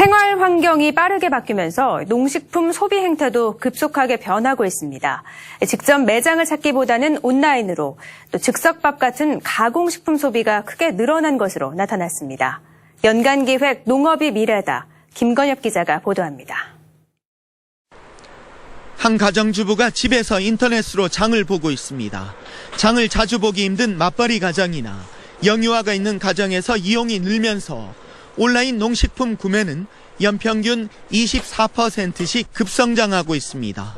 생활 환경이 빠르게 바뀌면서 농식품 소비 행태도 급속하게 변하고 있습니다. 직접 매장을 찾기보다는 온라인으로 또 즉석밥 같은 가공식품 소비가 크게 늘어난 것으로 나타났습니다. 연간 기획 농업이 미래다. 김건엽 기자가 보도합니다. 한 가정주부가 집에서 인터넷으로 장을 보고 있습니다. 장을 자주 보기 힘든 맞벌이 가정이나 영유아가 있는 가정에서 이용이 늘면서 온라인 농식품 구매는 연평균 24%씩 급성장하고 있습니다.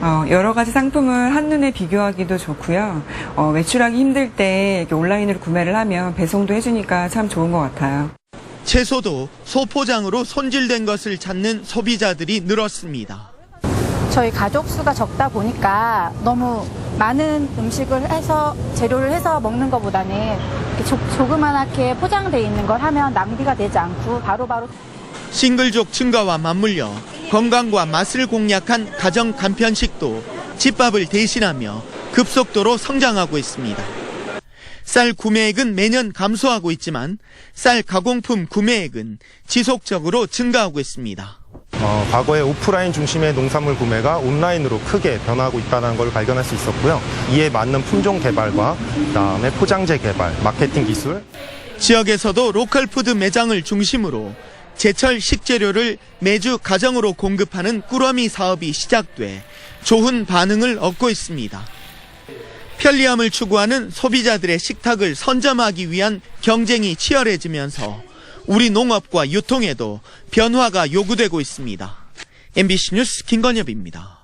어, 여러 가지 상품을 한눈에 비교하기도 좋고요. 어, 외출하기 힘들 때 이렇게 온라인으로 구매를 하면 배송도 해주니까 참 좋은 것 같아요. 채소도 소포장으로 손질된 것을 찾는 소비자들이 늘었습니다. 저희 가족 수가 적다 보니까 너무 많은 음식을 해서 재료를 해서 먹는 것보다는 조, 조그만하게 포장돼 있는 걸 하면 낭비가 되지 않고 바로 바로 싱글족 증가와 맞물려 건강과 맛을 공략한 가정 간편식도 집밥을 대신하며 급속도로 성장하고 있습니다. 쌀 구매액은 매년 감소하고 있지만 쌀 가공품 구매액은 지속적으로 증가하고 있습니다. 어, 과거에 오프라인 중심의 농산물 구매가 온라인으로 크게 변하고 있다는 걸 발견할 수 있었고요. 이에 맞는 품종 개발과 그다음에 포장재 개발, 마케팅 기술, 지역에서도 로컬 푸드 매장을 중심으로 제철 식재료를 매주 가정으로 공급하는 꾸러미 사업이 시작돼 좋은 반응을 얻고 있습니다. 편리함을 추구하는 소비자들의 식탁을 선점하기 위한 경쟁이 치열해지면서 우리 농업과 유통에도 변화가 요구되고 있습니다. MBC 뉴스 김건엽입니다.